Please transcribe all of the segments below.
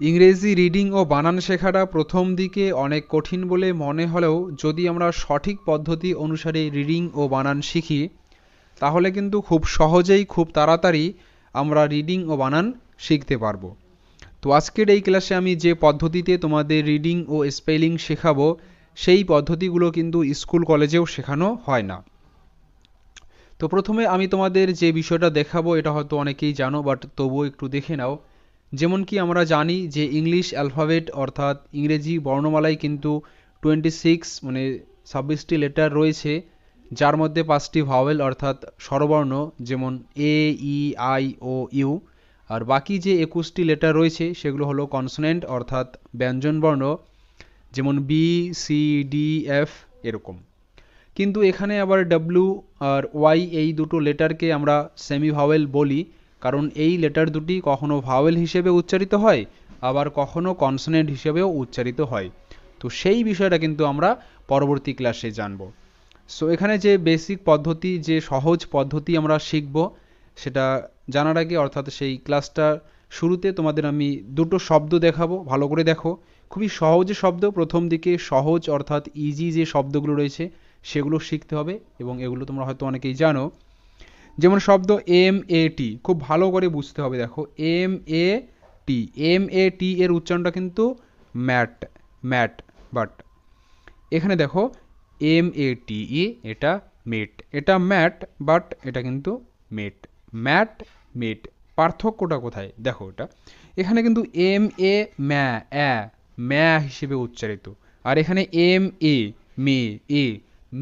ইংরেজি রিডিং ও বানান শেখাটা প্রথম দিকে অনেক কঠিন বলে মনে হলেও যদি আমরা সঠিক পদ্ধতি অনুসারে রিডিং ও বানান শিখি, তাহলে কিন্তু খুব সহজেই খুব তাড়াতাড়ি আমরা রিডিং ও বানান শিখতে পারব। তো আজকের এই ক্লাসে আমি যে পদ্ধতিতে তোমাদের রিডিং ও স্পেলিং শেখাবো, সেই পদ্ধতিগুলো কিন্তু স্কুল কলেজেও শেখানো হয় না। তো প্রথমে আমি তোমাদের যে বিষয়টা দেখাবো, এটা হয়তো অনেকেই জানো, বাট তবুও একটু দেখে নাও। যেমন কি আমরা জানি যে ইংলিশ অ্যালফাবেট অর্থাৎ ইংরেজি বর্ণমালায় কিন্তু টোয়েন্টি সিক্স মানে ছাব্বিশটি লেটার রয়েছে, যার মধ্যে পাঁচটি ভাওয়েল অর্থাৎ স্বরবর্ণ যেমন এ ই আই ও ইউ আর বাকি যে একুশটি লেটার রয়েছে, সেগুলো হলো কনসোনেন্ট অর্থাৎ ব্যঞ্জনবর্ণ, যেমন বি সি ডি এফ এরকম। কিন্তু এখানে আবার ডাব্লু আর ওয়াই এই দুটো লেটারকে আমরা সেমি ভাওয়েল বলি। কারণ এই লেটার দুটি কখনো ভাওয়েল হিসেবে উচ্চারিত হয়, আবার কখনো কনসোনেন্ট হিসেবেও উচ্চারিত হয়। তো সেই বিষয়টা কিন্তু আমরা পরবর্তী ক্লাসে জানব। সো এখানে যে বেসিক পদ্ধতি, যে সহজ পদ্ধতি আমরা শিখব, সেটা জানার আগে অর্থাৎ সেই ক্লাসটা শুরুতে তোমাদের আমি দুটো শব্দ দেখাবো, ভালো করে দেখো। খুবই সহজ শব্দ, প্রথম দিকে সহজ অর্থাৎ ইজি যে শব্দগুলো রয়েছে, সেগুলো শিখতে হবে এবং এগুলো তোমরা হয়তো অনেকেই জানো। যেমন শব্দ এম এ টি খুব ভালো করে বুঝতে হবে দেখো। M A T M A টি এর উচ্চারণটা কিন্তু ম্যাট ম্যাট, বাট। এখানে দেখো এম এ টি ই এটা মেট, এটা ম্যাট, বাট এটা কিন্তু মেট। ম্যাট, মেট, পার্থক্যটা কোথায়? দেখো এটা। এখানে কিন্তু এম এ ম্যা অ্যা ম্যা হিসেবে উচ্চারিত। আর এখানে এম এ মে এ,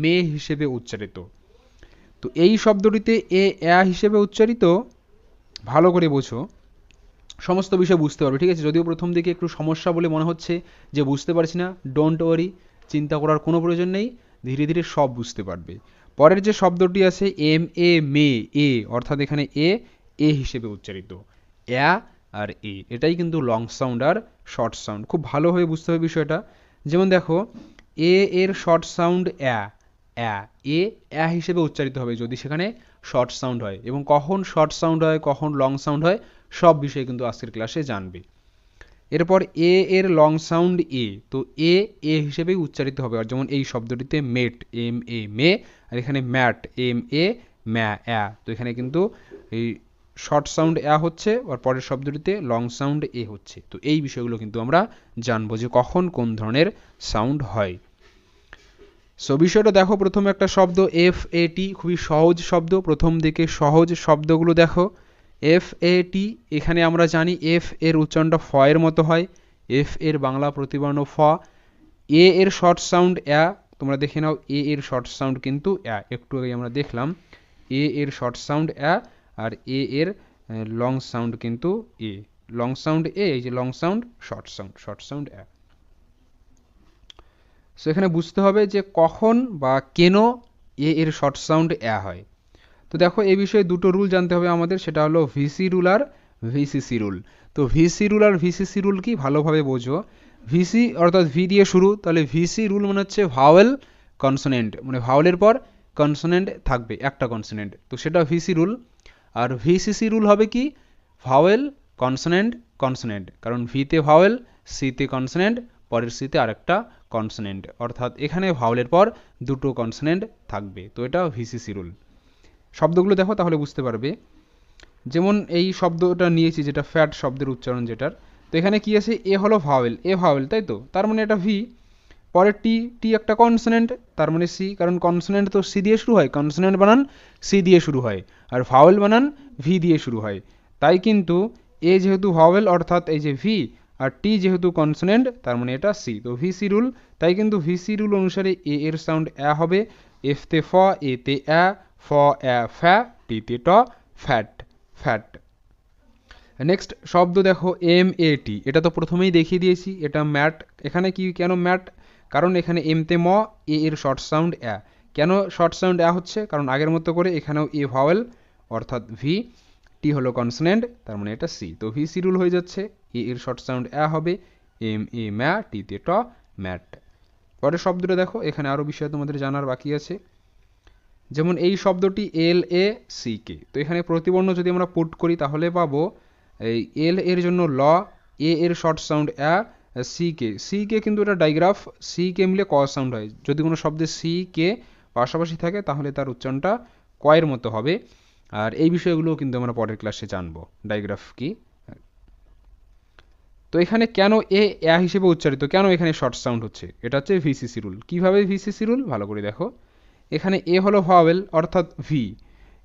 মে হিসেবে উচ্চারিত। তো এই শব্দটিতে এ অ্যা হিসেবে উচ্চারিত, ভালো করে বোঝো। সমস্ত বিষয় বুঝতে পারবে, ঠিক আছে? যদিও প্রথম দিকে একটু সমস্যা বলে মনে হচ্ছে যে বুঝতে পারছি না ডোন্ট ওয়ারি চিন্তা করার কোনো প্রয়োজন নেই, ধীরে ধীরে সব বুঝতে পারবে। পরের যে শব্দটি আছে, এম, এ, মে, এ, অর্থাৎ এখানে এ এ হিসেবে উচ্চারিত। অ্যা আর এ, এটাই কিন্তু লং সাউন্ড আর শর্ট সাউন্ড খুব ভালোভাবে বুঝতে হবে বিষয়টা। যেমন দেখো, এ এর শর্ট সাউন্ড অ্যা অ্যা এ অ্যা হিসেবে উচ্চারিত হবে যদি সেখানে শর্ট সাউন্ড হয়। এবং কখন শর্ট সাউন্ড হয়, কখন লং সাউন্ড হয়, সব বিষয়ে কিন্তু আজকের ক্লাসে জানবে। এরপর এ এর লং সাউন্ড এ, তো এ এ হিসেবেই উচ্চারিত হবে। আর যেমন এই শব্দটিতে মেট এম এ মে আর এখানে ম্যাট এম এ ম্যা অ্যা তো এখানে কিন্তু এই শর্ট সাউন্ড অ্যা হচ্ছে, আর পরের শব্দটিতে লং সাউন্ড এ হচ্ছে। তো এই বিষয়গুলো কিন্তু আমরা জানব যে কখন কোন ধরনের সাউন্ড হয়। সো বিষয়টা দেখো, প্রথমে একটা শব্দ এফ এ টি খুবই সহজ শব্দ। প্রথম দিকে সহজ শব্দগুলো দেখো। এফ এ টি এখানে আমরা জানি এফ এর উচ্চারণটা ফ এর মতো হয়। এফ এর বাংলা প্রতিবর্ণ ফ। এ এর শর্ট সাউন্ড অ্যা তোমরা দেখে নাও এ এর শর্ট সাউন্ড কিন্তু অ্যা একটু আগে আমরা দেখলাম এ এর শর্ট সাউন্ড অ্যা আর এ এর লং সাউন্ড কিন্তু এ। লং সাউন্ড এ এই যে long sound short sound short sound অ্যা সো এখানে বুঝতে হবে যে কখন বা কেন এ এর শর্ট সাউন্ড অ্যা হয়। তো দেখো এই বিষয়ে দুটো রুল জানতে হবে আমাদের, সেটা হলো ভিসি রুল আর ভিসিসি রুল তো ভিসি রুল আর ভিসিসি রুল কি? ভালোভাবে বোঝো। ভিসি অর্থাৎ ভি দিয়ে শুরু, তাহলে ভিসি রুল মানে হচ্ছে ভাওয়েল কনসোনেন্ট মানে ভাওয়েলের পর কনসোনেন্ট থাকবে, একটা কনসোনেন্ট তো সেটা ভিসি রুল আর ভিসিসি রুল হবে কি? ভাওয়েল কনসোনেন্ট কনসোনেন্ট কারণ ভিতে ভাওয়েল সিতে কনসোনেন্ট পরের সিতে আরেকটা কনসোনেন্ট অর্থাৎ এখানে ভাওয়েলের পর দুটো কনসোনেন্ট থাকবে। তো এটা ভিসিসি রুল শব্দগুলো দেখো তাহলে বুঝতে পারবে। যেমন এই শব্দটা নিয়েছি, যেটা ফ্যাট শব্দের উচ্চারণ যেটার। তো এখানে কি আছে? এ হলো ভাওয়েল এ ভাওয়েল তাই তো? তার মানে এটা ভি পরে টি টি একটা কনসোনেন্ট তার মানে সি কারণ কনসোনেন্ট তো সি দিয়ে শুরু হয়। কনসোনেন্ট বানান সি দিয়ে শুরু হয়। আর ভাওয়েল বানান ভি দিয়ে শুরু হয়। তাই কিন্তু এ যেহেতু ভাওয়েল অর্থাৎ এই যে ভি আর টি যেহেতু কনসোনেন্ট তার মানে এটা সি তো ভি সি রুল তাই কিন্তু ভি সি রুল অনুসারে এ এর সাউন্ড অ্যা হবে। এফ তে ফ এ তে অ্যা, ফ, অ্যা, ফ্যা টি তে ট, ফ্যাট ফ্যাট। নেক্সট শব্দ দেখো এম এ টি এটা তো প্রথমেই দেখিয়ে দিয়েছি, এটা ম্যাট। এখানে কি, কেন ম্যাট? কারণ এখানে এম তে ম এ এর শর্ট সাউন্ড অ্যা কেন শর্ট সাউন্ড অ্যা হচ্ছে? কারণ আগের মতো করে এখানেও এ ভাওয়েল অর্থাৎ ভি টি হলো কনসোনেন্ট, তার মানে এটা সি তো ভি সি রুল হয়ে যাচ্ছে। এ এর শর্ট সাউন্ড অ্যা হবে, এম, এ ম্যা টি তে ট, ম্যাট। পরের শব্দটা দেখো, এখানে আরও বিষয় তোমাদের জানার বাকি আছে। যেমন এই শব্দটি এল এ সি কে তো এখানে প্রতিবর্ণ যদি আমরা পুট করি, তাহলে পাবো এই এল এর জন্য ল এ এর শর্ট সাউন্ড অ্যা সি কে সি কে কিন্তু এটা ডাইগ্রাফ। সি কে মিলে ক সাউন্ড হয়। যদি কোনো শব্দে সি কে পাশাপাশি থাকে, তাহলে তার উচ্চারণটা কয়ের মতো হবে। আর এই বিষয়গুলোও কিন্তু আমরা পরের ক্লাসে জানব। ডাইগ্রাফ কি? তো এখানে কেন এ অ্যা হিসেবে উচ্চারিত, কেন এখানে শর্ট সাউন্ড হচ্ছে? এটা হচ্ছে ভিসিসি রুল কীভাবে ভিসিসি রুল ভালো করে দেখো। এখানে এ হলো ভাওয়েল অর্থাৎ ভি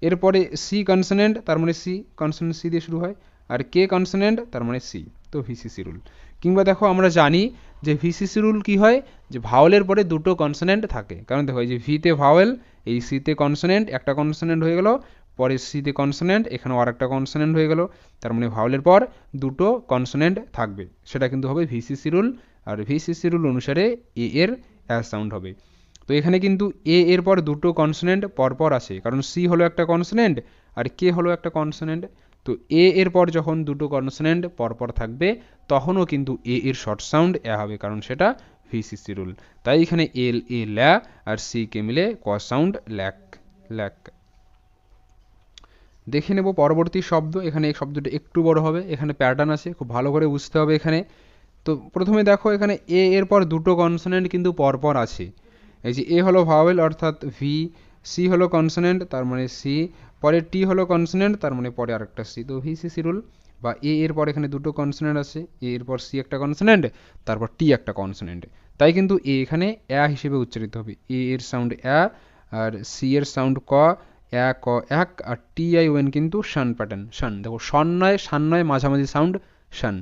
এরপরে সি কনসনেন্ট তার মানে সি কনসনেন্ট সি দিয়ে শুরু হয়। আর কে কনসনেন্ট তার মানে সি তো ভিসিসি রুল কিংবা দেখো, আমরা জানি যে ভিসিসি রুল কি হয়? যে ভাওয়েলের পরে দুটো কনসনেন্ট থাকে। কারণ দেখো, এই যে ভিতে ভাওয়েল এই সিতে কনসনেন্ট একটা কনসনেন্ট হয়ে গেল। পরে সিতে কনসনেন্ট এখানেও আর একটা কনসনেন্ট হয়ে গেল। তার মানে ভাওয়েলের পর দুটো কনসনেন্ট থাকবে। সেটা কিন্তু হবে ভিসিসি রুল আর ভিসিসি রুল অনুসারে এ এর অ্যাস সাউন্ড হবে। তো এখানে কিন্তু এ এর পর দুটো কনসনেন্ট পরপর আছে কারণ সি হলো একটা কনসনেন্ট আর কে হলো একটা কনসনেন্ট তো এ এর পর যখন দুটো কনসনেন্ট পরপর থাকবে, তখনও কিন্তু এ এর শর্ট সাউন্ড এ হবে, কারণ সেটা ভিসিসি রুল তাই এখানে এল এ ল্যা আর সি কে মিলে ক সাউন্ড ল্যাক ল্যাক। দেখে নেব পরবর্তী শব্দ। এখানে এই শব্দটা একটু বড় হবে। এখানে প্যাটার্ন আছে, খুব ভালো করে বুঝতে হবে এখানে। তো প্রথমে দেখো এখানে এ এর পর দুটো কনসনেন্ট কিন্তু পরপর আছে। এই যে এ হলো ভাওয়েল অর্থাৎ ভি সি হলো কনসনেন্ট তার মানে সি পরে টি হলো কনসনেন্ট তার মানে পরে আরেকটা সি তো ভি সি সি রুল বা এ এর পর এখানে দুটো কনসনেন্ট আছে। এ এর পর সি একটা কনসনেন্ট তারপর টি একটা কনসনেন্ট তাই কিন্তু এ এখানে অ্যা হিসেবে উচ্চারিত হবে। এ এর সাউন্ড অ্যা আর সি এর সাউন্ড ক এক এক আর টি আই ওয়েন কিন্তু শান প্যাটার্ন শান। দেখো সন নয়, শান নয়, মাঝামাঝি সাউন্ড শান।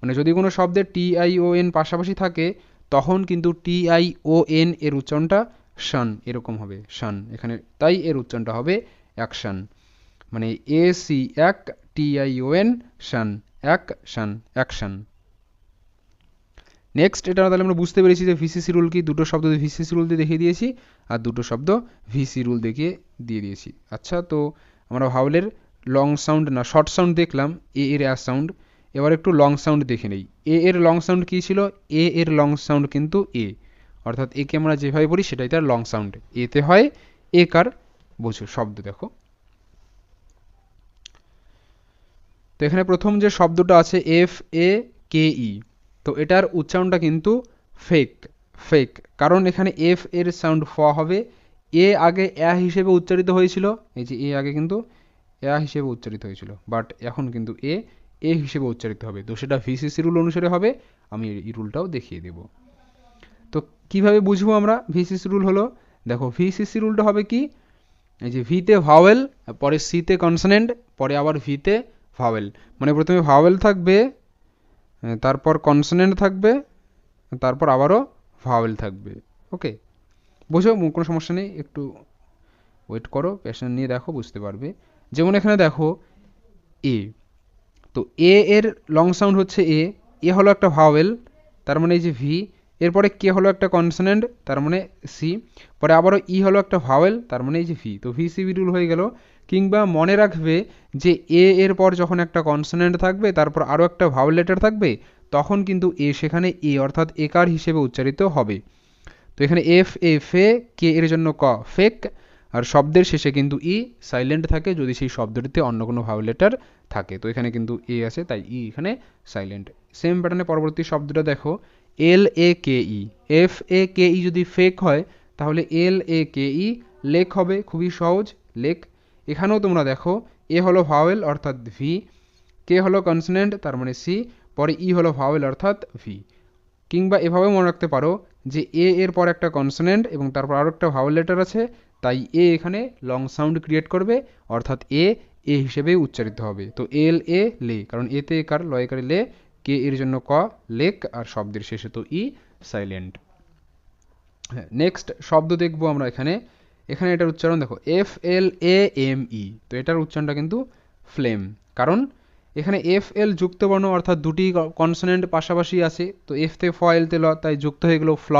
মানে যদি কোনো শব্দে টি আই ও এন পাশাপাশি থাকে, তখন কিন্তু টি আই ও এন এর উচ্চারণটা শান, এরকম হবে, শান। এখানে তাই এর উচ্চারণটা হবে অ্যাকশান মানে এ সি এক টি আই ও এন শান, এক শান অ্যাকশান নেক্সট এটা তাহলে আমরা বুঝতে পেরেছি যে ভিসিসি রুল কি? দুটো শব্দ ভিসিসি রুল দিয়ে দেখিয়ে দিয়েছি, আর দুটো শব্দ ভিসি রুল দেখিয়ে দিয়ে দিয়েছি। আচ্ছা তো আমরা ভাওলের লং সাউন্ড না শর্ট সাউন্ড দেখলাম এ এর অ্যাস সাউন্ড এবার একটু লং সাউন্ড দেখে নেই। এ এর লং সাউন্ড কী ছিল? এ এর লং সাউন্ড কিন্তু এ অর্থাৎ একে আমরা যেভাবে পড়ি সেটাই তার লং সাউন্ড এতে হয় এ কার? বোঝো শব্দ, দেখো। তো এখানে প্রথম যে শব্দটা আছে এফ এ কে ই তো এটার উচ্চারণটা কিন্তু ফেক ফেক কারণ এখানে এফ এর সাউন্ড ফ হবে। এ আগে অ্যা হিসেবে উচ্চারিত হয়েছিল, এই যে এ আগে কিন্তু অ্যা হিসেবে উচ্চারিত হয়েছিল বাট এখন কিন্তু এ এ হিসেবে উচ্চারিত হবে। তো সেটা ভিসিসি রুল অনুসারে হবে, আমি এই রুলটাও দেখিয়ে দেব। তো কীভাবে বুঝব আমরা ভিসিসি রুল হলো? দেখো ভিসিসি রুলটা হবে কি? এই যে ভিতে ভাওয়েল পরে সিতে কনসনেন্ট পরে আবার ভিতে ভাওয়েল মানে প্রথমে ভাওয়েল থাকবে তারপর কনসনেন্ট থাকবে, তারপর আবারও ভাওয়েল থাকবে। ওকে? বুঝো কোনো সমস্যা নেই, একটু ওয়েট করো পেশেন্ট নিয়ে দেখো, বুঝতে পারবে। যেমন এখানে দেখো, এ। তো এ এর লং সাউন্ড হচ্ছে এ এ হলো একটা ভাওয়েল তার মানে এই যে ভি এরপরে কে হলো একটা কনসনেন্ট তার মানে সি পরে আবারও ই হলো একটা ভাওয়েল তার মানে এই যে ভি তো ভি সি বি রুল হয়ে গেল। কিংবা মনে রাখবে যে এ এর পর যখন একটা কনসনেন্ট থাকবে, তারপর আরও একটা ভাওয়েল লেটার থাকবে, তখন কিন্তু এ সেখানে এ অর্থাৎ একার হিসেবে উচ্চারিত হবে। তো এখানে এফ এ ফে কে এর জন্য ক ফেক আর শব্দের শেষে কিন্তু ই সাইলেন্ট থাকে, যদি সেই শব্দটিতে অন্য কোনো ভাওয়েল লেটার থাকে। তো এখানে কিন্তু এ আছে, তাই ই এখানে সাইলেন্ট সেম প্যাটার্নে পরবর্তী শব্দটা দেখো। এল এ কে ই এফ এ কে ই যদি ফেক হয়, তাহলে এল এ কে ই লেক হবে, খুবই সহজ লেক এখানেও তোমরা দেখো, এ হলো ভাওয়েল অর্থাৎ ভি কে হলো কনসনেন্ট তার মানে সি পরে ই হলো ভাওয়েল অর্থাৎ ভি কিংবা এভাবে মনে রাখতে পারো যে এ এর পর একটা কনসনেন্ট এবং তারপর আরও একটা ভাওয়েল লেটার আছে, তাই এ এখানে লং সাউন্ড ক্রিয়েট করবে, অর্থাৎ এ এ হিসেবে উচ্চারিত হবে। তো এল এ লে কারণ এতে কার লয়কারে লে কে এর জন্য ক, লেক আর শব্দের শেষে তো ই সাইলেন্ট নেক্সট শব্দ দেখব আমরা এখানে। এখানে এটার উচ্চারণ দেখো F L A M E তো এটার উচ্চারণটা কিন্তু ফ্লেম কারণ এখানে এফ এল যুক্ত বর্ণ অর্থাৎ দুটি কনসোনেন্ট পাশাপাশি আছে। তো এফ তে ফ এল তে ল, তাই যুক্ত হয়ে গেল ফ্ল।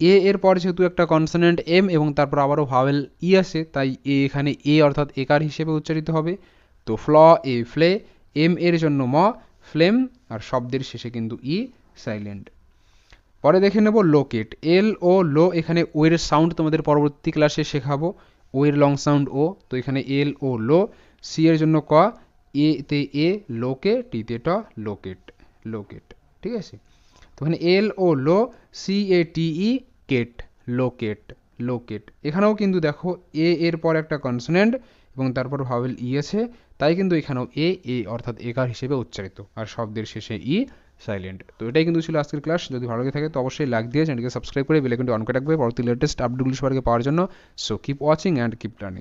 এ এর পর যেহেতু একটা কনসোনেন্ট এম এবং তারপর আবারও ভাওয়েল ই আছে, তাই এ এখানে এ অর্থাৎ একার হিসেবে উচ্চারিত হবে। তো ফ্ল এ ফ্লে। এম এর জন্য ম ফ্লেম আর শব্দের শেষে কিন্তু ই সাইলেন্ট পরে দেখে নেব লোকেট এল ও লো এখানে ও এর সাউন্ড তোমাদের পরবর্তী ক্লাসে শেখাবো। ও এর লং সাউন্ড ও তো এখানে এল ও লো সি এর জন্য ক এ তে এ লোকে টিতে ট লোকেট লোকেট ঠিক আছে? তো এখানে এল ও লো সি এ টি ই কেট লোকেট লোকেট এখানেও কিন্তু দেখো এ এর পর একটা কনসোনেন্ট এবং তারপর ভাওয়েল ই আছে, তাই কিন্তু এখানেও এ এ অর্থাৎ একার হিসেবে উচ্চারিত। আর শব্দের শেষে ই সাইলেন্ট তো এটাই কিন্তু ছিল আজকের ক্লাস যদি ভালো লাগে থাকে তো অবশ্যই লাইক দিয়ে চ্যানেলকে সাবস্ক্রাইব করে বেলাইকনটি অন করে রাখবে। পরবর্তী লেটেস্ট আপডেটগুলি সবাইকে পাওয়ার জন্য। So keep watching and keep learning